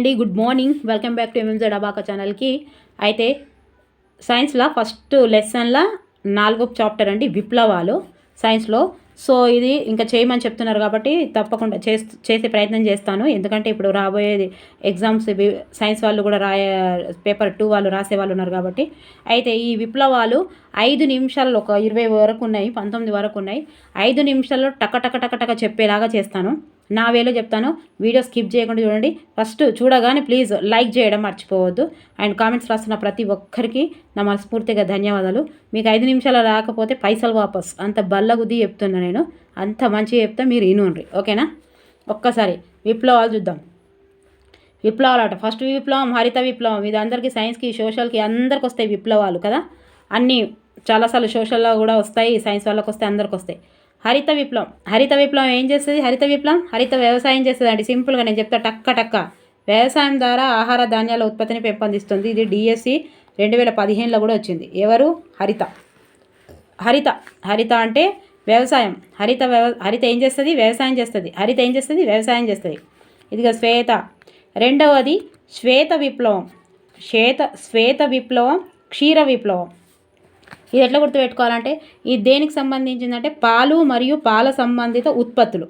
అండి good morning. Welcome back to MMZ abaca ఛానల్కి. అయితే సైన్స్లో ఫస్ట్ లెసన్లో నాలుగో చాప్టర్ అండి విప్లవాలు. సైన్స్లో సో ఇది ఇంకా చేయమని చెప్తున్నారు కాబట్టి తప్పకుండా చేస్తూ చేసే ప్రయత్నం చేస్తాను. ఎందుకంటే ఇప్పుడు రాబోయేది ఎగ్జామ్స్ సైన్స్ వాళ్ళు కూడా రాయ పేపర్ టూ వాళ్ళు రాసే వాళ్ళు ఉన్నారు కాబట్టి. అయితే ఈ విప్లవాలు ఐదు నిమిషాల్లో ఒక ఇరవై వరకు ఉన్నాయి పంతొమ్మిది వరకు ఉన్నాయి. ఐదు నిమిషాల్లో టక టక టక టక చెప్పేలాగా చేస్తాను. నా వేలో చెప్తాను. వీడియో స్కిప్ చేయకుండా చూడండి. ఫస్ట్ చూడగానే ప్లీజ్ లైక్ చేయడం మర్చిపోవద్దు. అండ్ కామెంట్స్ రాస్తున్న ప్రతి ఒక్కరికి నా మనస్ఫూర్తిగా ధన్యవాదాలు. మీకు ఐదు నిమిషాలు రాకపోతే పైసలు వాపస్. అంత బల్లగుద్ది చెప్తున్నా నేను. అంత మంచిగా చెప్తే మీరు ఇనుండ్రి ఓకేనా? ఒక్కసారి విప్లవాలు చూద్దాం. విప్లవాలు అట ఫస్ట్ విప్లవం హరిత విప్లవం. ఇది అందరికీ సైన్స్కి సోషల్కి అందరికి వస్తాయి విప్లవాలు కదా. అన్నీ చాలాసార్లు సోషల్లో కూడా వస్తాయి సైన్స్ వాళ్ళకి వస్తాయి అందరికి వస్తాయి. హరిత విప్లవం. హరిత విప్లవం ఏం చేస్తుంది? హరిత విప్లవం? హరిత వ్యవసాయం చేస్తుంది అండి సింపుల్గా నేను చెప్తా టక్క టక్క. వ్యవసాయం ద్వారా ఆహార ధాన్యాల ఉత్పత్తిని పెంపొందిస్తుంది. ఇది డిఎస్సి రెండు వేల పదిహేనులో కూడా వచ్చింది. ఎవరు? హరిత. హరిత. హరిత అంటే వ్యవసాయం. హరిత వ్యవ హరిత ఏం చేస్తుంది? వ్యవసాయం చేస్తుంది. హరిత ఏం చేస్తుంది? వ్యవసాయం చేస్తుంది. ఇదిగా శ్వేత. రెండవది శ్వేత విప్లవం. శ్వేత శ్వేత విప్లవం క్షీర విప్లవం. ఇది ఎట్లా గుర్తుపెట్టుకోవాలంటే ఇది దేనికి సంబంధించిందంటే పాలు మరియు పాల సంబంధిత ఉత్పత్తులు.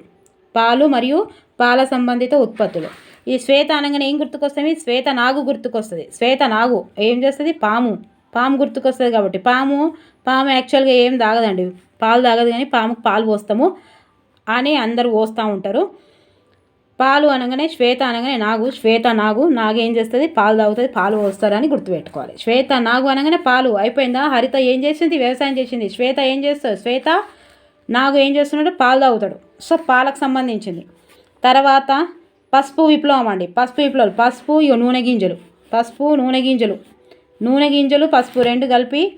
పాలు మరియు పాల సంబంధిత ఉత్పత్తులు. ఈ శ్వేత అనగానే ఏం గుర్తుకొస్తుంది శ్వేత నాగు గుర్తుకొస్తుంది. శ్వేత నాగు ఏం చేస్తుంది? పాము. పాము గుర్తుకొస్తుంది కాబట్టి. పాము పాము యాక్చువల్గా ఏం తాగదండి. పాలు తాగదు కానీ పాముకు పాలు పోస్తాము. అని అందరూ పోస్తూ ఉంటారు. పాలు అనగానే శ్వేత అనగానే నాగు శ్వేత నాగు నాగు ఏం చేస్తుంది? పాలు తాగుతుంది పాలు పోస్తారని గుర్తుపెట్టుకోవాలి. శ్వేత నాగు అనగానే పాలు అయిపోయిందా? హరిత ఏం చేసింది? వ్యవసాయం చేసింది. శ్వేత ఏం చేస్తుంది? శ్వేత నాగు ఏం చేస్తున్నాడు? పాలు తాగుతాడు. సో పాలకు సంబంధించింది. తర్వాత పసుపు విప్లవం అండి. పసుపు విప్లవం. పసుపు ఇగో నూనె గింజలు. పసుపు నూనె గింజలు. నూనె గింజలు పసుపు రెండు కలిపి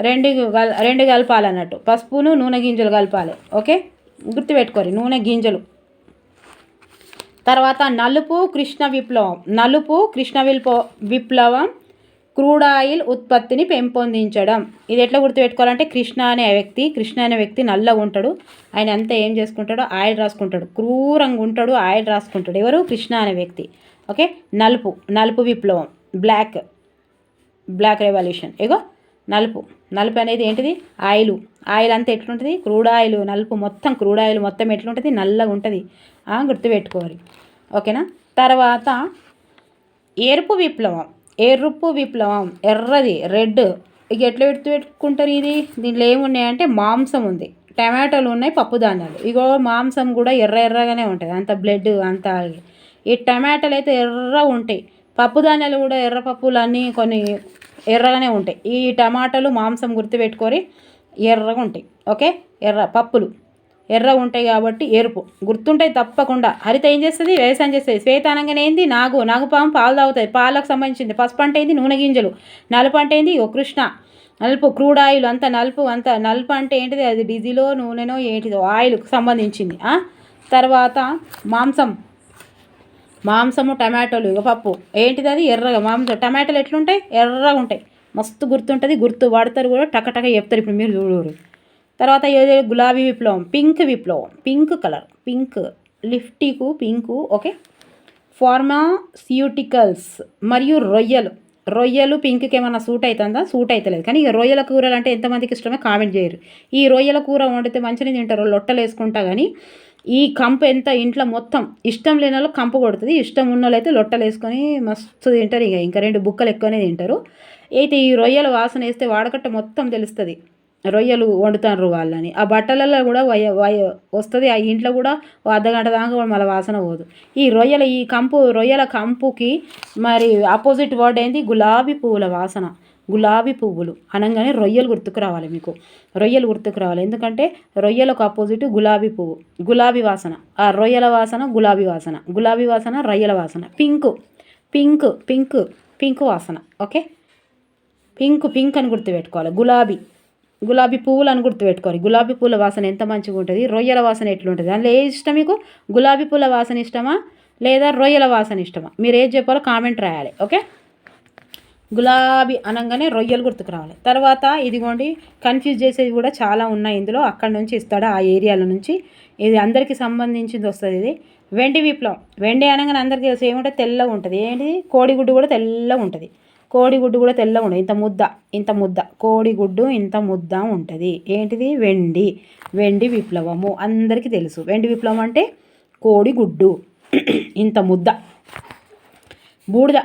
రెండు రెండు రెండు కలపాలన్నట్టు. పసుపును నూనె గింజలు కలపాలి. ఓకే? గుర్తుపెట్టుకోరు నూనె గింజలు. తర్వాత నలుపు కృష్ణ విప్లవం. నలుపు కృష్ణ విప్ల విప్లవం క్రూడ్ ఆయిల్ ఉత్పత్తిని పెంపొందించడం. ఇది ఎట్లా గుర్తుపెట్టుకోవాలంటే కృష్ణ అనే వ్యక్తి కృష్ణ అనే వ్యక్తి నల్లగా ఉంటాడు. ఆయన అంతా ఏం చేసుకుంటాడో ఆయిల్ రాసుకుంటాడు. క్రూరంగా ఉంటాడు ఆయిల్ రాసుకుంటాడు. ఎవరు? కృష్ణ అనే వ్యక్తి. ఓకే? నలుపు నలుపు విప్లవం. Black black revolution. ఏగో? నలుపు. నలుపు అనేది ఏంటిది? ఆయిల్. ఆయిల్ అంతా ఎట్లుంటుంది? క్రూడ్ ఆయిల్ నలుపు మొత్తం క్రూడ్ ఆయిల్ మొత్తం ఎట్లుంటుంది? నల్లగా ఉంటుంది గుర్తుపెట్టుకోవాలి ఓకేనా? తర్వాత ఎరుపు విప్లవం. ఎరుపు విప్లవం. ఎర్రది రెడ్. ఇక ఎట్లా పెడుతూ పెట్టుకుంటారు ఇది? దీంట్లో ఏమున్నాయంటే మాంసం ఉంది. టమాటోలు ఉన్నాయి పప్పు ధాన్యాలు. ఇగో మాంసం కూడా ఎర్ర ఎర్రగానే ఉంటుంది. అంత బ్లడ్ అంత ఈ టమాటాలు అయితే ఎర్ర ఉంటాయి. పప్పు ధాన్యాలు కూడా ఎర్ర పప్పులు అన్నీ కొన్ని ఎర్రగానే ఉంటాయి. ఈ టమాటాలు మాంసం గుర్తుపెట్టుకొని ఎర్రగా ఉంటాయి. ఓకే? ఎర్ర పప్పులు. ఎర్ర ఉంటాయి కాబట్టి ఎరుపు. గుర్తుంటాయి తప్పకుండా. హరిత ఏం చేస్తుంది? వ్యవసాయం చేస్తుంది. శ్వేత అనగానే ఏంది? నాగు. నాగుపాము పాలు తాగుతాయి పాలకు సంబంధించింది. పసుపు అంటే ఏంది? నూనె గింజలు. నలుపు అంటే ఏంది? ఓ కృష్ణ. నలుపు క్రూడ్ ఆయిల్ అంత నలుపు అంత నలుపు అంటే ఏంటిది? అది డీజిలో నూనెనో ఏంటిదో? ఆయిల్కి సంబంధించింది. తర్వాత మాంసం. మాంసము టమాటోలు ఇక పప్పు. ఏంటిది అది? ఎర్రగా మాంసం టమాటాలు ఎట్లుంటాయి? ఎర్రగా ఉంటాయి. మస్తు గుర్తుంటుంది. గుర్తు వాడతారు కూడా. టకటక చెప్తారు ఇప్పుడు మీరు చూడరు. తర్వాత ఏదో గులాబీ విప్లవం పింక్ విప్లవం. Pink colour. పింక్. లిఫ్టీకు పింకు ఓకే. ఫార్మాస్యూటికల్స్ మరియు రొయ్యలు. రొయ్యలు పింక్కి ఏమైనా సూట్ అవుతుందా సూట్ అవుతలేదు కానీ రొయ్యల కూరలు అంటే ఎంతమందికి ఇష్టమో కామెంట్ చేయరు. ఈ రొయ్యల కూర వండితే మంచిగా తింటారు. లొట్టలు వేసుకుంటా కానీ ఈ కంపు ఎంత ఇంట్లో మొత్తం ఇష్టం లేని వాళ్ళు కంపు కొడుతుంది. ఇష్టం ఉన్న వాళ్ళు అయితే లొట్టలు వేసుకొని మస్తు తింటారు ఇక. ఇంకా రెండు బుక్కలు ఎక్కువనే తింటారు. అయితే ఈ రొయ్యల వాసన వేస్తే వాడకట్ట మొత్తం తెలుస్తుంది. రొయ్యలు వండుతారు వాళ్ళని. ఆ బట్టలలో కూడా వయ వయ వస్తుంది. ఆ ఇంట్లో కూడా అర్ధగంట దాకా మళ్ళీ వాసన పోదు. ఈ రొయ్యల ఈ కంపు రొయ్యల కంపుకి మరి ఆపోజిట్ వర్డ్ ఏంటి గులాబీ పువ్వుల వాసన. గులాబీ పువ్వులు అనగానే రొయ్యలు గుర్తుకు రావాలి మీకు. రొయ్యలు గుర్తుకు రావాలి. ఎందుకంటే రొయ్యలకు ఆపోజిట్ గులాబీ పువ్వు గులాబీ వాసన. ఆ రొయ్యల వాసన గులాబీ వాసన. గులాబీ వాసన రొయ్యల వాసన. పింక్ పింక్ పింక్ పింక్ వాసన. ఓకే? పింక్ పింక్ అని గుర్తుపెట్టుకోవాలి. గులాబీ గులాబీ పువ్వులు అని గుర్తుపెట్టుకోవాలి. గులాబీ పూల వాసన ఎంత మంచిగా ఉంటుంది? రొయ్యల వాసన ఎట్లుంటుంది? అందులో ఏ ఇష్టం మీకు? గులాబీ పూల వాసన ఇష్టమా? లేదా రొయ్యల వాసన ఇష్టమా? మీరు ఏది చెప్పాలో కామెంట్ రాయాలి. ఓకే? గులాబీ అనగానే రొయ్యలు గుర్తుకు రావాలి. తర్వాత ఇదిగోండి కన్ఫ్యూజ్ చేసేది కూడా చాలా ఉన్నాయి ఇందులో. అక్కడ నుంచి ఇస్తాడు? ఆ ఏరియాల నుంచి. ఇది అందరికీ సంబంధించింది వస్తుంది ఇది. వెండి విప్లవం. వెండి అనగానే అందరికీ తెలుసు. ఏముంటుంది తెల్లగా ఉంటుంది. ఏంటిది? కోడిగుడ్డు కూడా తెల్లగా ఉంటుంది. కోడిగుడ్డు కూడా తెల్లగా ఉంటుంది. ఇంత ముద్ద ఇంత ముద్ద. కోడిగుడ్డు ఇంత ముద్ద ఉంటుంది. ఏంటిది? వెండి. వెండి విప్లవము. అందరికీ తెలుసు. వెండి విప్లవం అంటే కోడిగుడ్డు. ఇంత ముద్ద. బూడిద.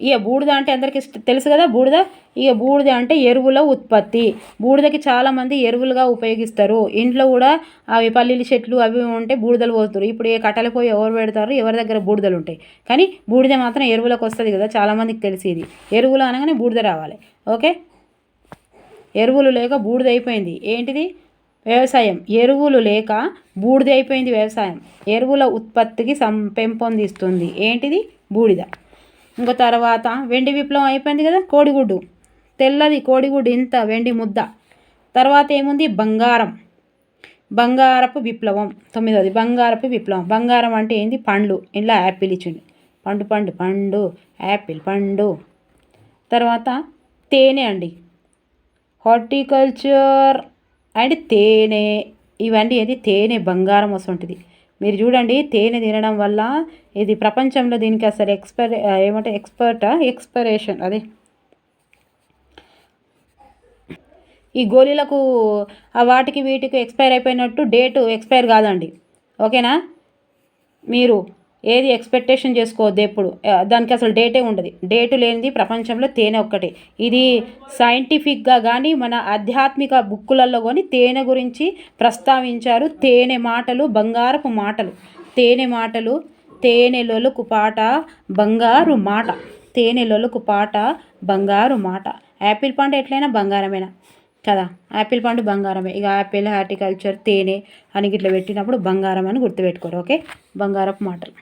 ఇక బూడిద అంటే అందరికీ తెలుసు కదా బూడిద? ఇక బూడిద అంటే ఎరువుల ఉత్పత్తి. బూడిదకి చాలామంది ఎరువులుగా ఉపయోగిస్తారు. ఇంట్లో కూడా అవి పల్లీలు చెట్లు అవి ఉంటే బూడిదలు పోతారు ఇప్పుడు ఏ కట్టెలు పోయి ఎవరు పెడతారు? ఎవరి దగ్గర బూడిదలు ఉంటాయి. కానీ బూడిద మాత్రం ఎరువులకు వస్తుంది కదా చాలామందికి తెలిసి ఇది. ఎరువులు అనగానే బూడిద రావాలి. ఓకే? ఎరువులు లేక బూడిద అయిపోయింది. ఏంటిది? వ్యవసాయం. ఎరువులు లేక బూడిద అయిపోయింది వ్యవసాయం. ఎరువుల ఉత్పత్తికి సం పెంపొందిస్తుంది. ఏంటిది? బూడిద. ఇంకా తర్వాత వెండి విప్లవం అయిపోయింది కదా కోడిగుడ్డు. తెల్లది కోడిగుడ్డు ఇంత వెండి ముద్ద. తర్వాత ఏముంది? బంగారం. బంగారపు విప్లవం. తొమ్మిదవది బంగారపు విప్లవం. బంగారం అంటే ఏంది? పండ్లు. ఇలా యాపిల్ ఇచ్చిండు. పండు పండు పండు యాపిల్ పండు. తర్వాత తేనె అండి. హార్టికల్చర్ అండ్ తేనె. ఇవన్నీ ఏది? తేనె బంగారం వస్తుంటుంది. మీరు చూడండి తేనె తినడం వల్ల ఇది ప్రపంచంలో దీనికి అసలు ఎక్స్పైర్ ఏమంటే ఎక్స్పర్ట్ ఎక్స్పైరేషన్ అదే. ఈ గోళీలకు వాటికి వీటికి ఎక్స్పైర్ అయిపోయినట్టు డేటు ఎక్స్పైర్ కాదండి. ఓకేనా? మీరు ఏది ఎక్స్పెక్టేషన్ చేసుకోవద్దు ఎప్పుడు. దానికి అసలు డేటే ఉండదు. డేటు లేనిది ప్రపంచంలో తేనె ఒక్కటే. ఇది సైంటిఫిక్గా కానీ మన ఆధ్యాత్మిక బుక్కులలో కానీ తేనె గురించి ప్రస్తావించారు. తేనె మాటలు బంగారపు మాటలు. తేనె మాటలు తేనె లొలుకు పాట బంగారు మాట. తేనె లొలుకు పాట బంగారు మాట. యాపిల్ పండు ఎట్లయినా బంగారమేనా? కదా యాపిల్ పండు బంగారమే. ఇక యాపిల్ హార్టికల్చర్ తేనె అని ఇట్లా పెట్టినప్పుడు బంగారం అని గుర్తుపెట్టుకోరు ఓకే? బంగారపు మాటలు.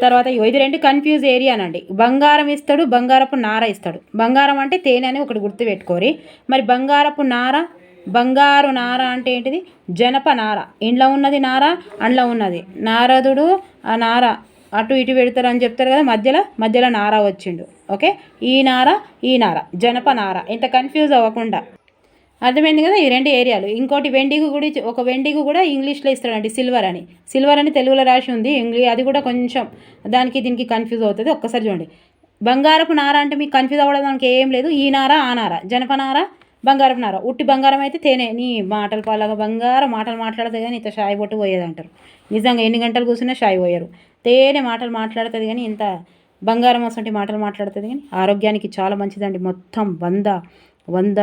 తర్వాత ఇది రెండు కన్ఫ్యూజ్ ఏరియానండి బంగారం ఇస్తాడు బంగారపు నార ఇస్తాడు. బంగారం అంటే తేనె అని ఒకటి గుర్తుపెట్టుకోరి. మరి బంగారపు నార బంగారు నార అంటే ఏంటిది? జనప నార. ఇంట్లో ఉన్నది నార అండ్లో ఉన్నది. నారదుడు ఆ నార అటు ఇటు పెడతారు అని చెప్తారు కదా మధ్యలో మధ్యలో నార వచ్చిండు. ఓకే? ఈ నార ఈ నార. జనప నార. ఇంత కన్ఫ్యూజ్ అవ్వకుండా. అర్థమైంది కదా? ఈ రెండు ఏరియాలు. ఇంకోటి వెండికి కూడా ఒక వెండికి కూడా ఇంగ్లీష్లో ఇస్తాడండి సిల్వర్ అని. సిల్వర్ అని తెలుగులో రాసి ఉంది ఇంగ్లీ అది కూడా కొంచెం దానికి దీనికి కన్ఫ్యూజ్ అవుతుంది. ఒక్కసారి చూడండి. బంగారపు నార అంటే మీకు కన్ఫ్యూజ్ అవ్వడానికి ఏం లేదు. ఈ నార ఆ నార. జనపనార బంగారపు నార. ఉట్టి బంగారం అయితే తేనె. నీ మాటలు పాలగా బంగారం మాటలు మాట్లాడదు కానీ ఇంత షాయి పొట్టు పోయేది అంటారు. నిజంగా ఎన్ని గంటలు కూర్చున్నా షాయి పోయారు. తేనె మాటలు మాట్లాడుతుంది కానీ ఇంత బంగారం అసంటి మాటలు మాట్లాడుతుంది కానీ ఆరోగ్యానికి చాలా మంచిదండి. మొత్తం వంద వంద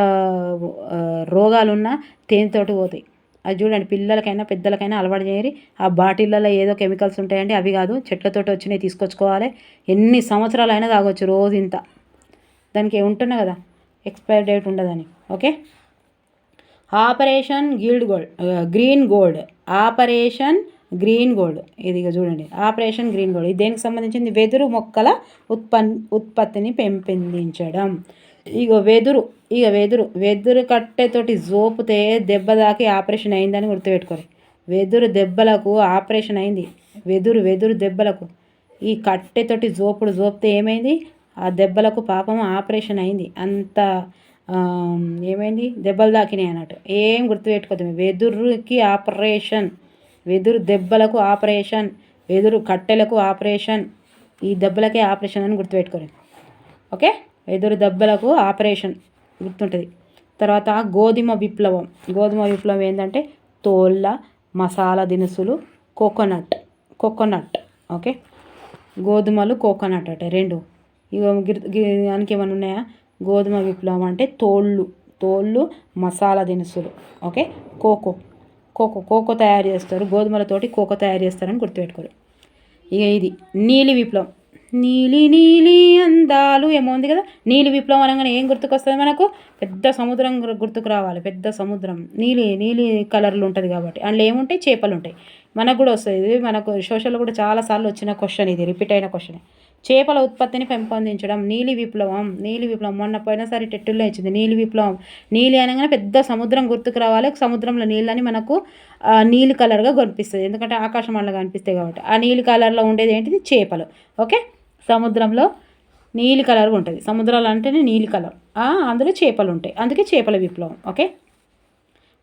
రోగాలున్నా తేనెతోటి పోతాయి. అది చూడండి పిల్లలకైనా పెద్దలకైనా అలవాటు చేయరు ఆ బాటిళ్ళలో ఏదో కెమికల్స్ ఉంటాయండి అవి కాదు చెట్లతోటి వచ్చినవి తీసుకొచ్చుకోవాలి. ఎన్ని సంవత్సరాలు అయినా తాగొచ్చు రోజు ఇంత. దానికి ఉంటున్నా కదా ఎక్స్పైర్ డేట్ ఉండదని okay? Operation guild gold green gold. Operation green gold. ఇది చూడండి ఆపరేషన్ గ్రీన్ గోల్డ్. ఇది దేనికి సంబంధించింది? వెదురు మొక్కల ఉత్పన్ ఉత్పత్తిని పెంపొందించడం ఇక వెదురు ఇక వెదురు వెదురు కట్టెతోటి జోపితే దెబ్బ దాకి ఆపరేషన్ అయిందని గుర్తుపెట్టుకోరు వెదురు దెబ్బలకు ఆపరేషన్ అయింది. వెదురు వెదురు దెబ్బలకు. ఈ కట్టెతోటి జోపుడు జోపితే ఏమైంది? ఆ దెబ్బలకు పాపం ఆపరేషన్ అయింది. అంత ఏమైంది? దెబ్బలు దాకినాయి అన్నట్టు. ఏం గుర్తుపెట్టుకోదు వెదురుకి ఆపరేషన్. వెదురు దెబ్బలకు ఆపరేషన్. వెదురు కట్టెలకు ఆపరేషన్. ఈ దెబ్బలకే ఆపరేషన్ అని గుర్తుపెట్టుకోరు ఓకే? ఎదురు దెబ్బలకు ఆపరేషన్ గుర్తుంటుంది. తర్వాత గోధుమ విప్లవం. గోధుమ విప్లవం ఏంటంటే తోళ్ళ మసాలా దినుసులు కోకోనట్ కోకోనట్ ఓకే? గోధుమలు కోకోనట్ అంటే రెండు. ఇక దానికి ఏమైనా ఉన్నాయా? గోధుమ విప్లవం అంటే తోళ్ళు తోళ్ళు మసాలా దినుసులు ఓకే? కోకో. కోకో కోకో తయారు చేస్తారు. గోధుమలతోటి కోకో తయారు చేస్తారని గుర్తుపెట్టుకోరు. ఇక ఇది నీలి విప్లవం. నీలి నీలి అందాలు. ఏమో ఉంది కదా? నీలి విప్లవం అనగానే ఏం గుర్తుకొస్తుంది మనకు? పెద్ద సముద్రం గుర్తుకు రావాలి. పెద్ద సముద్రం. నీలి నీలి కలర్లు ఉంటుంది కాబట్టి. అందులో ఏముంటాయి? చేపలు ఉంటాయి. మనకు కూడా వస్తుంది. మనకు సోషల్లో కూడా చాలాసార్లు వచ్చిన క్వశ్చన్ ఇది. రిపీట్ అయిన క్వశ్చన్ చేపల ఉత్పత్తిని పెంపొందించడం. నీలి విప్లవం. నీలి విప్లవం. మొన్న పోయినసారి టెట్టుల్లో ఇచ్చింది. నీలి విప్లవం. నీలి అనగానే పెద్ద సముద్రం గుర్తుకు రావాలి. సముద్రంలో నీళ్ళని మనకు నీలి కలర్గా కనిపిస్తుంది. ఎందుకంటే ఆకాశం అలా కనిపిస్తాయి కాబట్టి. ఆ నీలి కలర్లో ఉండేది ఏంటిది? చేపలు. ఓకే? సముద్రంలో నీలి కలర్ ఉంటుంది. సముద్రాలు అంటేనే నీలి కలర్. అందులో చేపలు ఉంటాయి. అందుకే చేపల విప్లవం. ఓకే?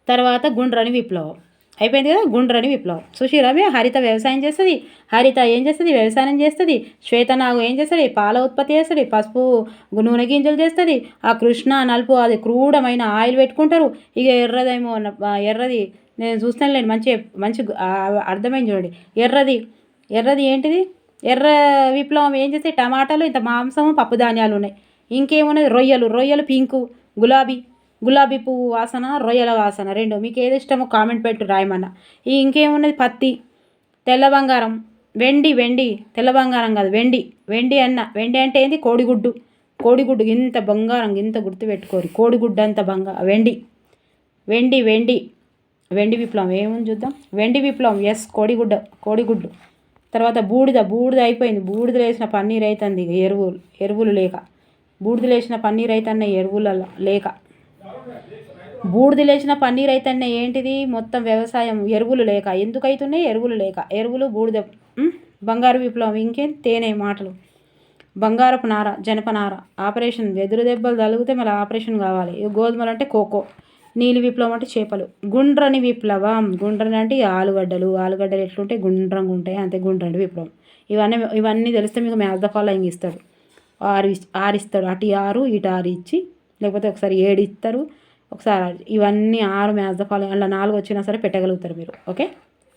తర్వాత గుండ్రని విప్లవం. అయిపోయింది కదా? గుండ్రని విప్లవం. సుశీరమే హరిత వ్యవసాయం చేస్తుంది. హరిత ఏం చేస్తుంది? వ్యవసాయం చేస్తుంది. శ్వేతనాగు ఏం చేస్తుంది? పాల ఉత్పత్తి చేస్తుంది. పసుపు నూనె గింజలు చేస్తుంది. ఆ కృష్ణ నలుపు అది క్రూడమైన ఆయిల్ పెట్టుకుంటారు. ఇక ఎర్రదేమో అన్న ఎర్రది నేను చూస్తానులేండి మంచి మంచి అర్థమైంది చూడండి. ఎర్రది ఎర్రది ఏంటిది? ఎర్ర విప్లవం ఏం చేస్తే టమాటాలు ఇంత మాంసము పప్పు ధాన్యాలు ఉన్నాయి. ఇంకేమున్నది రొయ్యలు. రొయ్యలు పింకు గులాబీ. గులాబీ పువ్వు వాసన రొయ్యల వాసన రెండు. మీకు ఏది ఇష్టమో కామెంట్ పెట్టు రాయమన్నా. ఈ ఇంకేమున్నది? పత్తి తెల్ల బంగారం వెండి వెండి. తెల్ల బంగారం కాదు వెండి. వెండి అన్న. వెండి అంటే ఏంది? కోడిగుడ్డు. కోడిగుడ్డు ఇంత బంగారం ఇంత గుర్తుపెట్టుకోరు కోడిగుడ్డు అంత బంగా వెండి. వెండి వెండి. వెండి విప్లవం. ఏముంది చూద్దాం? వెండి విప్లవం. ఎస్ కోడిగుడ్డ. కోడిగుడ్డు. తర్వాత బూడిద బూడిద అయిపోయింది. బూడిద వేసిన పన్నీర్ అవుతుంది ఎరువులు ఎరువులు లేక. బూడిద వేసిన పన్నీర్ అవుతున్న ఎరువుల లేక. బూడిద లేచిన పన్నీర్ అయితేనే ఏంటిది? మొత్తం వ్యవసాయం ఎరువులు లేక. ఎందుకైతున్నాయి? ఎరువులు లేక. ఎరువులు బూడిద బంగారు విప్లవం ఇంకేం? తేనే మాటలు. బంగారపు నార జనపనార ఆపరేషన్ వెదురు దెబ్బలు తలిగితే మళ్ళీ ఆపరేషన్ కావాలి. గోధుమలు అంటే కోకో. నీలి విప్లవం అంటే చేపలు. గుండ్రని విప్లవం. గుండ్రని అంటే ఆలుగడ్డలు. ఆలుగడ్డలు ఎట్లుంటాయి? గుండ్రంగా ఉంటాయి. అంతే గుండ్రని విప్లవం. ఇవన్నీ ఇవన్నీ తెలిస్తే మీకు మ్యాథ్ ద ఫాలోయింగ్ ఇస్తాడు. ఆరు ఆరిస్తాడు అటు ఆరు ఇటు ఆరు ఇచ్చి లేకపోతే ఒకసారి ఏడు ఇస్తారు. ఒకసారి ఇవన్నీ ఆరు మ్యాథ్ ద ఫాలోయింగ్. అలా నాలుగు వచ్చినా సరే పెట్టగలుగుతారు మీరు. ఓకే?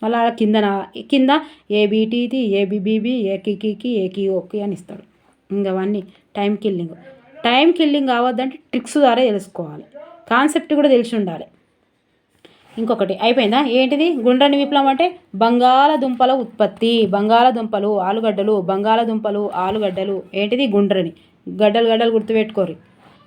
మళ్ళీ ఆడ కింద కింద ఏబిటిది ఏబిబిబి ఏకికి ఏకి ఓకి అని ఇస్తాడు. ఇంకా అవన్నీ టైం కిల్లింగ్. టైం కిల్లింగ్ కావద్దంటే ట్రిక్స్ ద్వారా తెలుసుకోవాలి. కాన్సెప్ట్ కూడా తెలిసి ఉండాలి. ఇంకొకటి అయిపోయిందా? ఏంటిది? గుండ్రని విప్లవం అంటే బంగాళదుంపల ఉత్పత్తి బంగాళదుంపలు ఆలుగడ్డలు బంగాళదుంపలు ఆలుగడ్డలు. ఏంటిది? గుండ్రని. గడ్డలు గడ్డలు గుర్తుపెట్టుకోరు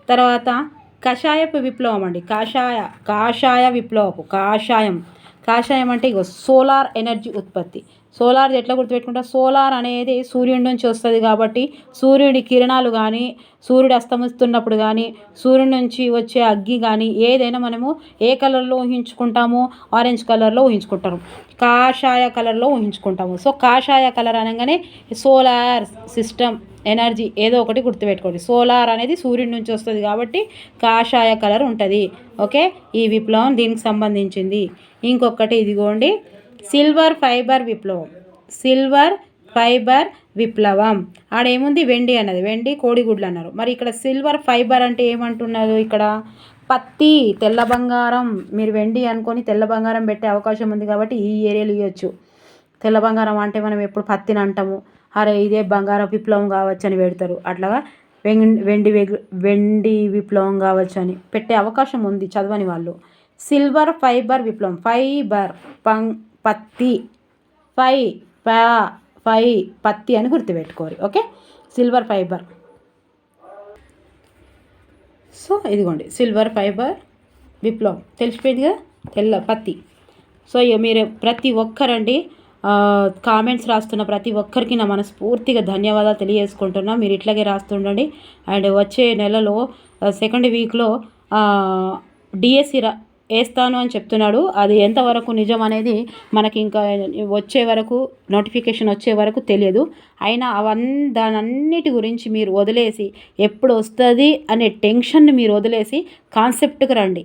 తర్వాత కషాయపు విప్లవం అండి. కాషాయ కాషాయ విప్లవపు కాషాయం. కాషాయం అంటే ఇగో సోలార్ ఎనర్జీ ఉత్పత్తి. సోలార్ ఎట్లా గుర్తుపెట్టుకుంటా? సోలార్ అనేది సూర్యుడి నుంచి వస్తుంది కాబట్టి సూర్యుడి కిరణాలు కానీ సూర్యుడు అస్తమిస్తున్నప్పుడు కానీ సూర్యుడి నుంచి వచ్చే అగ్గి కానీ ఏదైనా మనము ఏ కలర్లో ఊహించుకుంటాము ఆరెంజ్ కలర్లో ఊహించుకుంటాము. కాషాయ కలర్లో ఊహించుకుంటాము. సో కాషాయ కలర్ అనగానే సోలార్ సిస్టమ్ ఎనర్జీ ఏదో ఒకటి గుర్తుపెట్టుకోండి. సోలార్ అనేది సూర్యుడి నుంచి వస్తుంది కాబట్టి కాషాయ కలర్ ఉంటుంది. ఓకే? ఈ విప్లవం దీనికి సంబంధించింది. ఇంకొకటి ఇదిగోండి. సిల్వర్ ఫైబర్ విప్లవం. సిల్వర్ ఫైబర్ విప్లవం. ఆడేముంది వెండి అన్నది. వెండి కోడిగుడ్లు అన్నారు. మరి ఇక్కడ సిల్వర్ ఫైబర్ అంటే ఏమంటున్నారు ఇక్కడ? పత్తి తెల్ల బంగారం. మీరు వెండి అనుకొని తెల్ల బంగారం పెట్టే అవకాశం ఉంది కాబట్టి ఈ ఏరియాలో ఇవ్వచ్చు తెల్ల బంగారం అంటే మనం ఎప్పుడు పత్తిని అంటాము. అరే ఇదే బంగారం విప్లవం కావచ్చు అని పెడతారు. అట్లాగా వెం- వెండి వెగ్- వెండి విప్లవం కావచ్చు అని పెట్టే అవకాశం ఉంది చదవని వాళ్ళు. సిల్వర్ ఫైబర్ విప్లవం. ఫైబర్ పంక్ పత్తి. ఫై పా ఫై పత్తి అని గుర్తుపెట్టుకోరు. ఓకే? Silver fibre. సో ఇదిగోండి. సిల్వర్ ఫైబర్ విప్లవం. తెలిసిపోయింది కదా తెల్ల పత్తి. సో ఇక మీరు ప్రతి ఒక్కరండి కామెంట్స్ రాస్తున్న ప్రతి ఒక్కరికి నా మనస్ఫూర్తిగా ధన్యవాదాలు తెలియజేసుకుంటున్నా. మీరు ఇట్లాగే రాస్తుండండి. అండ్ వచ్చే నెలలో సెకండ్ వీక్లో డిఎస్సి రా వేస్తాను అని చెప్తున్నాడు. అది ఎంతవరకు నిజం అనేది మనకి ఇంకా వచ్చే వరకు నోటిఫికేషన్ వచ్చే వరకు తెలియదు. అయినా అవన్నీ దానన్నిటి గురించి మీరు వదిలేసి ఎప్పుడు వస్తుంది అనే టెన్షన్ని మీరు వదిలేసి కాన్సెప్ట్కి రండి.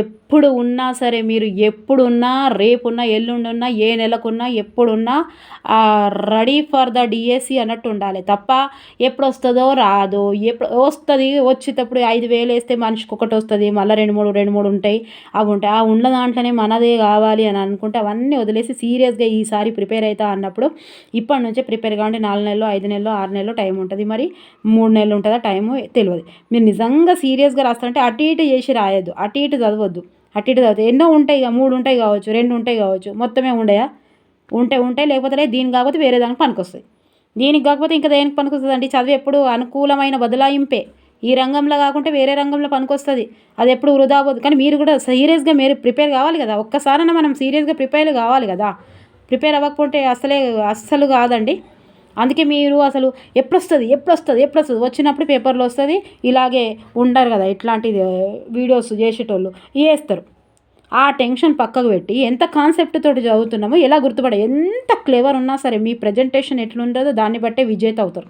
ఎప్పుడు ఉన్నా సరే మీరు ఎప్పుడున్నా రేపున్నా ఎల్లుండున్నా ఏ నెలకున్నా ఎప్పుడున్నా రెడీ ఫర్ ద డిఎస్సి అన్నట్టు ఉండాలి. తప్ప ఎప్పుడు వస్తుందో రాదో ఎప్పుడు వస్తుంది వచ్చేటప్పుడు ఐదు వేలు వేస్తే మనిషికి ఒకటి వస్తుంది మళ్ళీ రెండు మూడు రెండు మూడు ఉంటాయి అవి ఉంటాయి. ఆ ఉన్న దాంట్లోనే మనదే కావాలి అని అనుకుంటే అవన్నీ వదిలేసి సీరియస్గా ఈసారి ప్రిపేర్ అవుతా అన్నప్పుడు ఇప్పటి నుంచే ప్రిపేర్ కావండి నాలుగు నెలలు ఐదు నెలలు ఆరు నెలలు టైం ఉంటుంది. మరి మూడు నెలలు ఉంటుందా? టైము తెలియదు మీరు నిజంగా సీరియస్గా రాస్తారంటే అటు ఇటు చేసి రాయొద్దు. అటు ఇటు చదవద్దు. అటు ఇటు చదవద్దు. ఎన్నో ఉంటాయి ఇక మూడు ఉంటాయి కావచ్చు రెండు ఉంటాయి కావచ్చు మొత్తమే ఉండయా? ఉంటే ఉంటాయి లేకపోతే లేదు దీనికి కాకపోతే వేరే దానికి పనికొస్తాయి. దీనికి కాకపోతే ఇంకా దేనికి పనికొస్తుంది అండి చదువు ఎప్పుడు అనుకూలమైన బదలాయింపే. ఈ రంగంలో కాకుంటే వేరే రంగంలో పనికొస్తుంది. అది ఎప్పుడు వృధా అవ్వదు కానీ మీరు కూడా సీరియస్గా మీరు ప్రిపేర్ కావాలి కదా. ఒక్కసారైనా మనం సీరియస్గా ప్రిపేర్ కావాలి కదా. ప్రిపేర్ అవ్వకపోతే అసలే అస్సలు కాదండి. అందుకే మీరు అసలు ఎప్పుడు వస్తుంది ఎప్పుడు వస్తుంది ఎప్పుడు వస్తుంది వచ్చినప్పుడు పేపర్లో వస్తుంది ఇలాగే ఉండరు కదా ఇట్లాంటి వీడియోస్ చేసేటోళ్ళు. వేస్తారు ఆ టెన్షన్ పక్కకు పెట్టి ఎంత కాన్సెప్ట్ తోటి చదువుతున్నామో ఎలా గుర్తుపడ ఎంత క్లేవర్ ఉన్నా సరే మీ ప్రజెంటేషన్ ఎట్లుంటుందో దాన్ని బట్టే విజేత అవుతారు.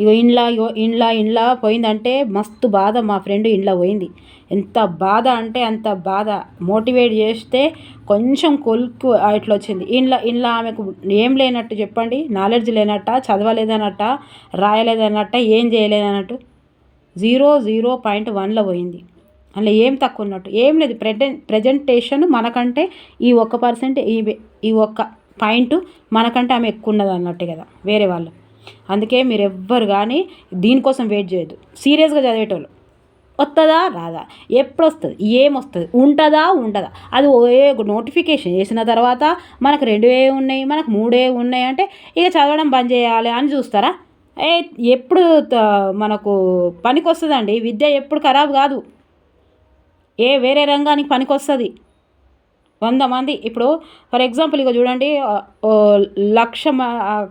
ఇగో ఇండ్లా ఇగో ఇండ్లా ఇండ్లా పోయిందంటే మస్తు బాధ మా ఫ్రెండ్ ఇండ్లా పోయింది. ఎంత బాధ అంటే అంత బాధ. మోటివేట్ చేస్తే కొంచెం కొలుక్కు ఇట్లా వచ్చింది. ఇండ్ల ఇండ్లా ఆమెకు ఏం లేనట్టు చెప్పండి. నాలెడ్జ్ లేనట్ట చదవలేదనట్ట రాయలేదన్నట్ట ఏం చేయలేదన్నట్టు జీరో జీరో పాయింట్ వన్లో పోయింది. అందులో ఏం తక్కువ ఉన్నట్టు? ఏం లేదు. ప్రెజెంట్ ప్రజెంటేషన్ మనకంటే ఈ ఒక్క పర్సెంట్ ఈ ఈ ఒక్క పాయింట్ మనకంటే ఆమె ఎక్కువ ఉన్నది అన్నట్టే కదా. వేరే వాళ్ళు. అందుకే మీరు ఎవ్వరు కానీ దీనికోసం వెయిట్ చేయొద్దు. సీరియస్గా చదివేటోళ్ళు. వస్తుందా రాదా. ఎప్పుడు వస్తుంది ఏమొస్తుంది? ఉంటుందా? ఉండదా? అది ఏ నోటిఫికేషన్ చేసిన తర్వాత మనకు రెండే ఉన్నాయి మనకు మూడే ఉన్నాయి అంటే ఇక చదవడం బంద్ చేయాలి అని చూస్తారా? ఏ ఎప్పుడు మనకు పనికి వస్తుందండి విద్య ఎప్పుడు ఖరాబ్ కాదు. ఏ వేరే రంగానికి పనికి వస్తుంది వంద మంది. ఇప్పుడు ఫర్ ఎగ్జాంపుల్ ఇక చూడండి లక్ష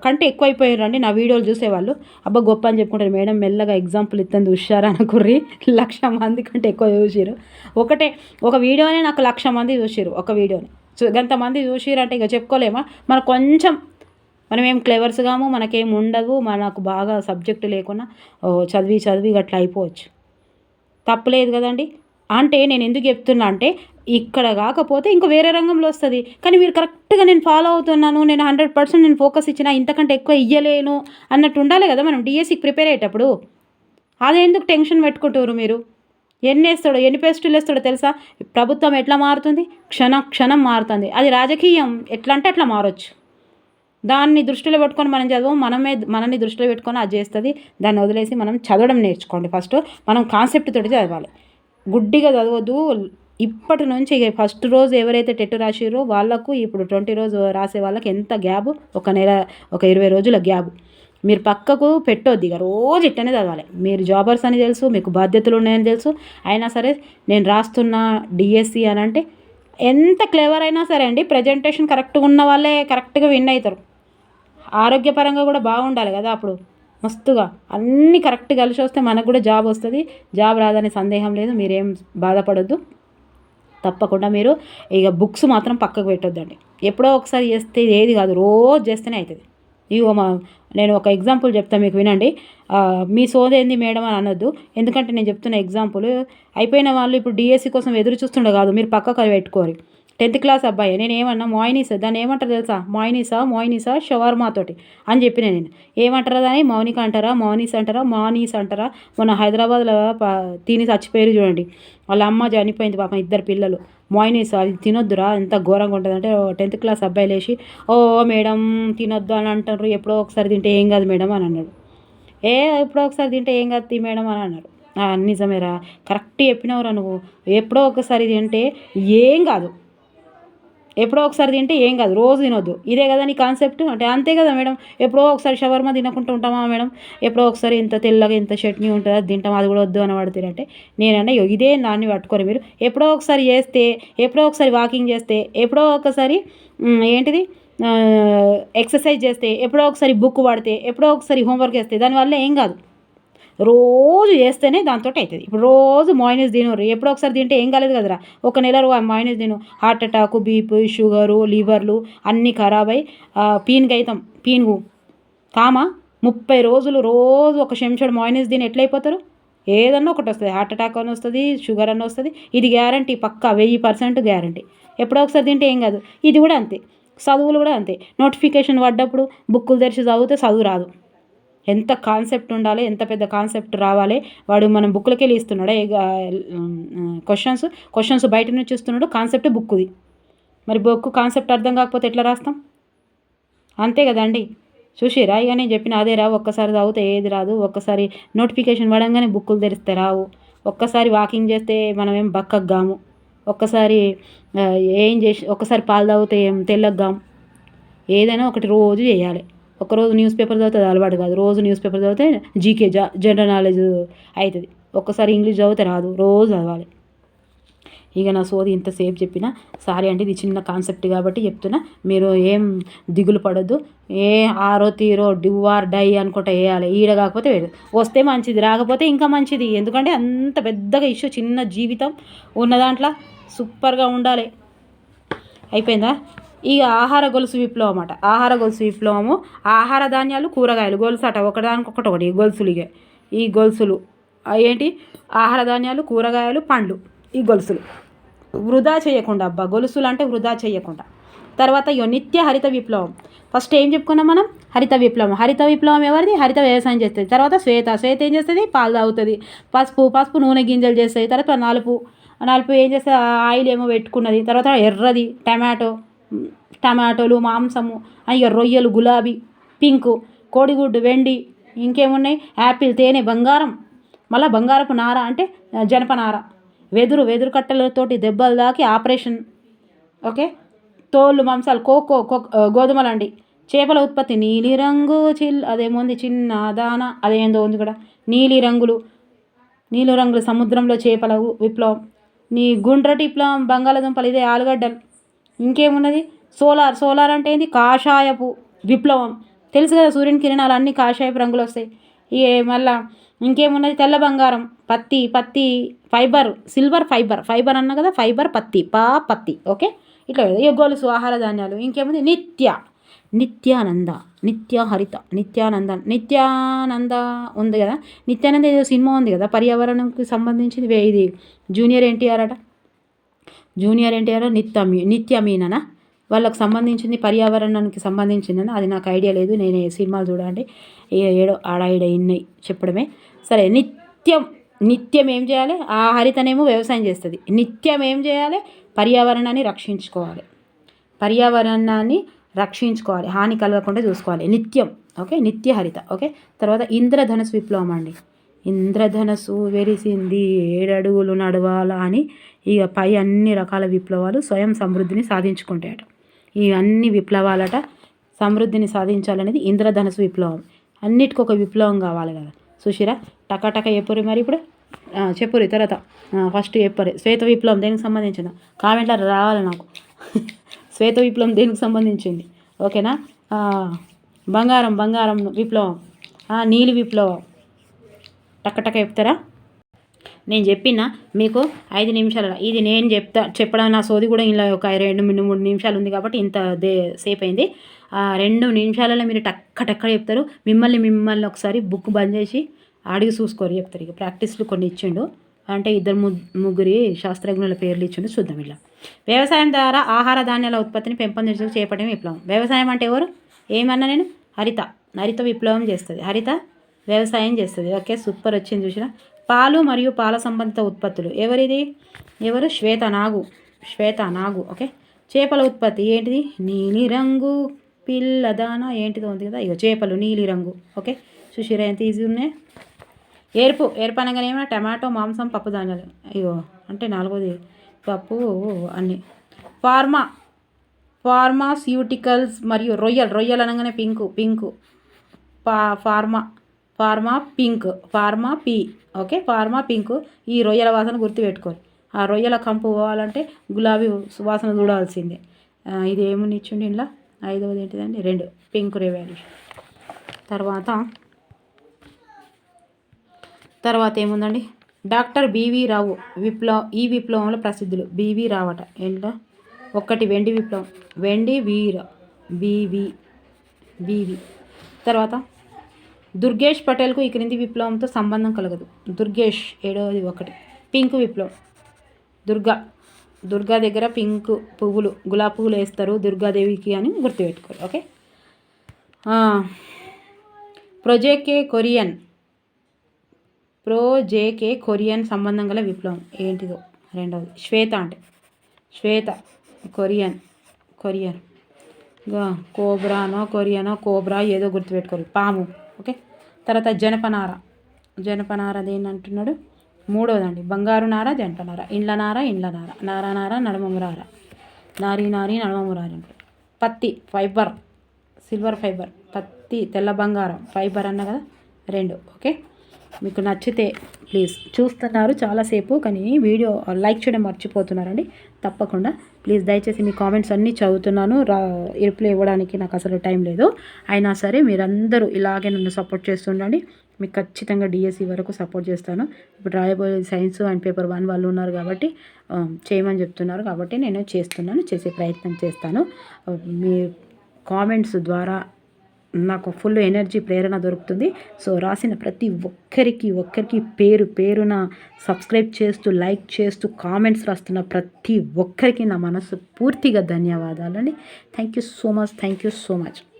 కంటే ఎక్కువైపోయారండి నా వీడియోలు చూసేవాళ్ళు. అబ్బా గొప్ప అని చెప్పుకుంటారు. మేడం మెల్లగా ఎగ్జాంపుల్ ఇస్తుంది హుషారా అనుకుర్రి లక్ష మంది కంటే ఎక్కువ చూసిరు ఒకటే ఒక వీడియోనే నాకు లక్ష మంది చూసిరు ఒక వీడియోని. ఎంతమంది గంతమంది చూసిరంటే ఇక చెప్పుకోలేమా? మనకు కొంచెం మనం ఏం క్లెవర్స్ కాము మనకేం ఉండదు మనకు బాగా సబ్జెక్టు లేకుండా ఓ, చదివి చదివి గట్లా అయిపోవచ్చు. తప్పలేదు కదండి. అంటే నేను ఎందుకు చెప్తున్నా అంటే ఇక్కడ కాకపోతే ఇంకా వేరే రంగంలో వస్తుంది. కానీ మీరు కరెక్ట్గా నేను ఫాలో అవుతున్నాను నేను హండ్రెడ్ పర్సెంట్ నేను ఫోకస్ ఇచ్చిన ఇంతకంటే ఎక్కువ ఇయ్యలేను అన్నట్టు ఉండాలి కదా మనం డిఎస్సికి ప్రిపేర్ అయ్యేటప్పుడు. అదేందుకు టెన్షన్ పెట్టుకుంటారు మీరు? ఎన్ని వేస్తాడో ఎన్ని పేస్టులు వేస్తాడో తెలుసా? ప్రభుత్వం ఎట్లా మారుతుంది? క్షణం క్షణం మారుతుంది. అది రాజకీయం. ఎట్లా అంటే అట్లా మారొచ్చు. దాన్ని దృష్టిలో పెట్టుకొని మనం చదవం మనమే మనల్ని దృష్టిలో పెట్టుకొని అది చేస్తుంది. దాన్ని వదిలేసి మనం చదవడం నేర్చుకోండి ఫస్ట్. మనం కాన్సెప్ట్ తోటి చదవాలి. గుడ్డిగా చదవద్దు ఇప్పటి నుంచి ఇక ఫస్ట్ రోజు ఎవరైతే టెట్ రాసిరో వాళ్ళకు ఇప్పుడు ట్వంటీ రోజు రాసే వాళ్ళకి ఎంత గ్యాబ్ ఒక నెల ఒక ఇరవై రోజుల గ్యాబ్ మీరు పక్కకు పెట్టొద్దు ఇక రోజు ఇట్టనే చదవాలి. మీరు జాబర్స్ అని తెలుసు మీకు బాధ్యతలు ఉన్నాయని తెలుసు. అయినా సరే నేను రాస్తున్న డిఎస్సి అని అంటే ఎంత క్లేవర్ అయినా సరే అండి ప్రజెంటేషన్ కరెక్ట్గా ఉన్న వాళ్ళే కరెక్ట్గా విన్ అవుతారు. ఆరోగ్యపరంగా కూడా బాగుండాలి కదా అప్పుడు. మస్తుగా. అన్నీ కరెక్ట్ కలిసి వస్తే మనకు కూడా జాబ్ వస్తుంది. జాబ్ రాదనే సందేహం లేదు. మీరేం బాధపడొద్దు. తప్పకుండా మీరు ఇక బుక్స్ మాత్రం పక్కకు పెట్టొద్దండి. ఎప్పుడో ఒకసారి చేస్తే ఏది కాదు రోజు చేస్తేనే అవుతుంది ఇగో మా నేను ఒక ఎగ్జాంపుల్ చెప్తాను మీకు వినండి. మీ సోదేంది మేడం అని అనొద్దు. ఎందుకంటే నేను చెప్తున్న ఎగ్జాంపుల్ అయిపోయిన వాళ్ళు ఇప్పుడు డిఎస్సి కోసం ఎదురు చూస్తుండే కాదు మీరు పక్కకు అవి పెట్టుకోరు. టెన్త్ క్లాస్ అబ్బాయి. నేను ఏమన్నా మోయినీసా? దాన్ని ఏమంటారు తెలుసా? మోయినీసా? మోయినీసా? షవర్మాతోటి అని చెప్పిన నేను. ఏమంటారా దాని మౌనిక అంటారా? మౌనీస్ అంటారా? మోనీస్ అంటారా? మొన్న హైదరాబాద్లో ప- తిని చచ్చిపోయారు చూడండి. వాళ్ళ అమ్మ చనిపోయింది పాపం ఇద్దరు పిల్లలు. మోయినీస్ అది తినొద్దురా ఎంత ఘోరంగా ఉంటుంది అంటే టెన్త్ క్లాస్ అబ్బాయి లేచి ఓ మేడం తినొద్దు అని అంటారు ఎప్పుడో ఒకసారి తింటే ఏం కాదు మేడం అని అన్నాడు. ఏ ఎప్పుడో ఒకసారి తింటే ఏం కాదు తీ మేడం అని అన్నారు నిజమేరా. కరెక్ట్ చెప్పినవరా నువ్వు. ఎప్పుడో ఒకసారి తింటే ఏం కాదు. ఎప్పుడో ఒకసారి తింటే ఏం కాదు రోజు తినొద్దు. ఇదే కదా నీ కాన్సెప్ట్? అంటే అంతే కదా మేడం. ఎప్పుడో ఒకసారి షవర్మా తినకుండా ఉంటామా మేడం? ఎప్పుడో ఒకసారి ఇంత తెల్లగా ఇంత చట్నీ ఉంటుంది? అది తింటాం అది కూడా వద్దు అని పడుతుందంటే నేనంటే ఇదే నాన్ని పట్టుకోరు మీరు. ఎప్పుడో ఒకసారి చేస్తే ఎప్పుడో ఒకసారి వాకింగ్ చేస్తే ఎప్పుడో ఒకసారి ఏంటిది? ఎక్సర్సైజ్ చేస్తే ఎప్పుడో ఒకసారి బుక్ పడితే ఎప్పుడో ఒకసారి హోంవర్క్ చేస్తే దానివల్ల ఏం కాదు. రోజు చేస్తేనే దాంతో అవుతుంది. ఇప్పుడు రోజు మాయినీస్ తినరు ఎప్పుడో ఒకసారి తింటే ఏం కాలేదు కదరా? ఒక నెల మాయినీస్ తిను. హార్ట్ అటాకు బీపీ షుగరు లివర్లు అన్నీ ఖరాబ్ అయి పీన్కి అవుతాం పీన్గు కామా? ముప్పై రోజులు రోజు ఒక చెంచాడు మాయినీస్ తిని ఎట్లయిపోతారు? ఏదన్నా ఒకటి వస్తుంది. హార్ట్ అటాక్ అని వస్తుంది షుగర్ అని వస్తుంది. ఇది గ్యారంటీ పక్కా వెయ్యి పర్సెంట్ గ్యారంటీ. ఎప్పుడో ఒకసారి తింటే ఏం కాదు. ఇది కూడా అంతే. చదువులు కూడా అంతే. నోటిఫికేషన్ పడ్డప్పుడు బుక్కులు తెరిచి చదివితే చదువు రాదు. ఎంత కాన్సెప్ట్ ఉండాలి ఎంత పెద్ద కాన్సెప్ట్ రావాలి వాడు మనం బుక్లకి వెళ్ళి ఇస్తున్నాడు క్వశ్చన్స్ క్వశ్చన్స్ బయట నుంచి ఇస్తున్నాడు కాన్సెప్ట్ బుక్ది మరి బుక్ కాన్సెప్ట్ అర్థం కాకపోతే ఎట్లా రాస్తాం? అంతే కదండి. చూసిరా ఇక నేను చెప్పిన అదే రావు ఒక్కసారి చదివితే ఏది రాదు ఒక్కసారి నోటిఫికేషన్ పడంగానే బుక్కులు తెరిస్తే రావు. ఒక్కసారి వాకింగ్ చేస్తే మనం ఏం బక్కగ్గాము ఒక్కసారి ఏం చేసి ఒక్కసారి పాలు తాగితే ఏం తెల్లగ్గాము ఏదైనా ఒకటి రోజు చేయాలి. ఒకరోజు న్యూస్ పేపర్ చదివితే అది అలవాటు కాదు. రోజు న్యూస్ పేపర్ చదివితే జీకే జా జనరల్ నాలెడ్జ్ అవుతుంది ఒక్కసారి ఇంగ్లీష్ చదివితే రాదు. రోజు చదవాలి. ఇక నా సోది ఇంతసేపు చెప్పిన. సారీ అంటే ఇది చిన్న కాన్సెప్ట్ కాబట్టి చెప్తున్నా. మీరు ఏం దిగులు పడద్దు. ఏ ఆరో తీరో డివార్ డై అనుకుంటా వేయాలి. ఈడ కాకపోతే వస్తే మంచిది రాకపోతే ఇంకా మంచిది. ఎందుకంటే అంత పెద్దగా ఇష్యూ చిన్న జీవితం ఉన్న దాంట్లో సూపర్గా ఉండాలి. అయిపోయిందా? ఇక ఆహార గొలుసు విప్లవం అట. ఆహార గొలుసు విప్లవము ఆహార ధాన్యాలు కూరగాయలు గొలుసు అట. ఒకదానికొకటి ఒకటి గొలుసులు ఇక. ఈ గొలుసులు. ఏంటి? ఆహార ధాన్యాలు కూరగాయలు పండ్లు ఈ గొలుసులు. వృధా చేయకుండా అబ్బా గొలుసులు అంటే వృధా చేయకుండా. తర్వాత నిత్య హరిత విప్లవం. ఫస్ట్ ఏం చెప్పుకున్నాం మనం? హరిత విప్లవం. హరిత విప్లవం ఎవరిది? హరిత వ్యవసాయం చేస్తుంది. తర్వాత శ్వేత. శ్వేత ఏం చేస్తుంది? పాలు తాగుతుంది. పసుపు పసుపు నూనె గింజలు చేస్తుంది. తర్వాత నలుపు. నలుపు ఏం చేస్తుంది? ఆయిల్ ఏమో పెట్టుకున్నది. తర్వాత ఎర్రది టమాటో. టమాటోలు మాంసము ఇక రొయ్యలు గులాబీ పింకు కోడిగుడ్డు వెండి ఇంకేమున్నాయి? యాపిల్ తేనె బంగారం. మళ్ళీ బంగారపు నార అంటే జనపనార వెదురు వెదురు కట్టెలతోటి దెబ్బలు దాకి ఆపరేషన్. ఓకే? తోళ్ళు మాంసాలు కోకో కో గోధుమలండి చేపల ఉత్పత్తి నీలిరంగు చిల్ అదేమోంది? చిన్న దాన అదేందో ఉంది కూడా. నీలిరంగులు నీలిరంగులు నీలి రంగుల సముద్రంలో చేపల విప్లవం. నీ గుండ్రటి విప్లవం బంగాళాదుంపలు ఇదే ఆలుగడ్డలు. ఇంకేమున్నది? సోలార్ సోలార్ అంటే ఏంది? కాషాయపు విప్లవం. తెలుసు కదా సూర్యుని కిరణాలు అన్నీ కాషాయపు రంగులు వస్తాయి. ఇక మళ్ళా ఇంకేమున్నది? తెల్ల బంగారం. పత్తి పత్తి ఫైబర్ సిల్వర్ ఫైబర్. ఫైబర్ అన్న కదా ఫైబర్ పత్తి పా పత్తి. ఓకే? ఇట్లా ఇక గొలుసు ఆహార ధాన్యాలు. ఇంకేముంది? నిత్య. నిత్యానంద. నిత్య హరిత నిత్యానంద. నిత్యానంద ఉంది కదా? నిత్యానంద ఏదో సినిమా ఉంది కదా? పర్యావరణంకి సంబంధించింది. వే- ఇది జూనియర్ ఎన్టీఆర్ అట. జూనియర్ ఎన్టీఆర్ నిత్య మీ- నిత్య మీననా? వాళ్ళకి సంబంధించింది పర్యావరణానికి సంబంధించిందని? అది నాకు ఐడియా లేదు. నేను సినిమాలు చూడండి ఏ- ఏడో ఆడ ఈడ ఇన్నయి చెప్పడమే. సరే నిత్యం నిత్యం ఏం చేయాలి? ఆ హరితనేమో వ్యవసాయం చేస్తుంది. నిత్యం ఏం చేయాలి? పర్యావరణాన్ని రక్షించుకోవాలి. పర్యావరణాన్ని రక్షించుకోవాలి. హాని కలగకుండా చూసుకోవాలి. నిత్యం ఓకే? నిత్య హరిత ఓకే? తర్వాత ఇంద్రధనుసు విప్లవం అండి. ఇంద్రధనస్సు వెరిసింది. ఏడడుగులు నడవాల అని ఇక పై అన్ని రకాల విప్లవాలు స్వయం సమృద్ధిని సాధించుకుంటాయట. ఈ అన్ని విప్లవాలట సమృద్ధిని సాధించాలనేది ఇంద్రధనుసు విప్లవం. అన్నిటికీ ఒక విప్లవం కావాలి కదా. సుశీరా టకాటక చెప్పురి మరి ఇప్పుడు? చెప్పురి తర్వాత. ఫస్ట్ చెప్పురి శ్వేత విప్లవం దేనికి సంబంధించిన కామెంట్లో రావాలి నాకు. శ్వేత విప్లవం దేనికి సంబంధించింది? ఓకేనా? బంగారం బంగారం విప్లవం. నీలి విప్లవం. టక్కటక్క చెప్తారా? నేను చెప్పిన మీకు ఐదు నిమిషాల ఇది నేను చెప్తా చెప్పడం నా సోది కూడా ఇలా ఒక రెండు మూడు మూడు నిమిషాలు ఉంది కాబట్టి ఇంత దే సేపు అయింది. ఆ రెండు నిమిషాలలో మీరు టక్క టక్క చెప్తారు. మిమ్మల్ని మిమ్మల్ని ఒకసారి బుక్ బంద్ చేసి అడిగి చూసుకోరు చెప్తారు. ఇక ప్రాక్టీస్లు కొన్ని ఇచ్చిండు. అంటే ఇద్దరు ముగ్గురి శాస్త్రజ్ఞుల పేర్లు ఇచ్చిండు చూద్దాం ఇలా. వ్యవసాయం ద్వారా ఆహార ధాన్యాల ఉత్పత్తిని పెంపొందించడం చేపట్టడం విప్లవం. వ్యవసాయం అంటే ఎవరు? ఏమన్నా నేను? హరిత. హరిత విప్లవం చేస్తుంది. హరిత వ్యవసాయం చేస్తుంది. ఓకే సూపర్ వచ్చింది చూసిన. పాలు మరియు పాల సంబంధిత ఉత్పత్తులు. ఎవరిది? ఎవరు? శ్వేత నాగు. శ్వేత నాగు. ఓకే. చేపల ఉత్పత్తి ఏంటిది? నీలిరంగు పిల్లదాన ఏంటిదో ఉంది కదా? ఇక చేపలు నీలిరంగు ఓకే. సుశీర ఎంత ఈజీ ఉన్నాయి? ఎరుపు. ఎరుపు అనగానే ఏమైనా టమాటో మాంసం పప్పు ధాన్యాలు. అయ్యో అంటే నాలుగోది. పప్పు అన్ని. ఫార్మా. ఫార్మాస్యూటికల్స్ మరియు రొయ్యలు. రొయ్యలు అనగానే పింకు. పింకు. పా pharma. Pharma pink pharma P okay? Pharma pink. ఈ రొయ్యల వాసన గుర్తుపెట్టుకోరు ఆ రొయ్యల కంపు పోవాలంటే గులాబీ సువాసన చూడాల్సిందే. ఇది ఏముని ఇచ్చిండి ఇంట్లో ఐదవది ఏంటిదండి? రెండు. పింక్ రెవాల్యూషన్ తర్వాత తర్వాత ఏముందండి? డాక్టర్ బివి రావు విప్లవం ఈ విప్లవంలో ప్రసిద్ధులు. బివి రావట. ఏంటో ఒక్కటి వెండి విప్లవం. వెండి వీర. BV BV. తర్వాత దుర్గేష్ పటేల్కు ఈ క్రింది విప్లవంతో సంబంధం కలగదు. దుర్గేష్ ఏడవది ఒకటి. పింక్ విప్లవం. దుర్గా. దుర్గా దగ్గర పింక్ పువ్వులు గులాబీ పువ్వులు వేస్తారు దుర్గాదేవికి అని గుర్తుపెట్టుకోరు. ఓకే? ప్రొజేకే కొరియన్. ప్రోజేకే కొరియన్ సంబంధం గల విప్లవం. ఏంటిదో? రెండవది. శ్వేత అంటే. శ్వేత. కొరియన్. కొరియన్. కోబ్రానో కొరియనో కోబ్రా ఏదో గుర్తుపెట్టుకోరు. పాము. ఓకే? తర్వాత జనపనార. జనపనార దేని అంటున్నాడు మూడవదండి బంగారు నార జనపనార ఇండ్ల నార ఇండ్ల నార. నార నార నడమమురార నారి నారి నడమమురార అంటారు పత్తి ఫైబర్. Silver fibre. పత్తి తెల్ల బంగారం. ఫైబర్ అన్న కదా? రెండు. ఓకే? మీకు నచ్చితే ప్లీజ్. చూస్తున్నారు చాలాసేపు కానీ వీడియో లైక్ చేయడం మర్చిపోతున్నారండి. తప్పకుండా ప్లీజ్ దయచేసి మీ కామెంట్స్ అన్నీ చదువుతున్నాను. రా రిప్లై ఇవ్వడానికి నాకు అసలు టైం లేదు. అయినా సరే మీరందరూ ఇలాగే నన్ను సపోర్ట్ చేస్తుండండి. మీకు ఖచ్చితంగా డిఎస్సి వరకు సపోర్ట్ చేస్తాను. ఇప్పుడు రాయబోయే సైన్స్ అండ్ పేపర్ వన్ వాళ్ళు ఉన్నారు కాబట్టి చేయమని చెప్తున్నారు కాబట్టి నేను చేస్తున్నాను చేసే ప్రయత్నం చేస్తాను. మీ కామెంట్స్ ద్వారా నాకు ఫుల్ ఎనర్జీ ప్రేరణ దొరుకుతుంది. సో రాసిన ప్రతి ఒక్కరికి ఒక్కరికి పేరు పేరున సబ్స్క్రైబ్ చేస్తూ లైక్ చేస్తూ కామెంట్స్ రాస్తున్న ప్రతి ఒక్కరికి నా మనసు పూర్తిగా ధన్యవాదాలని thank you so much thank you so much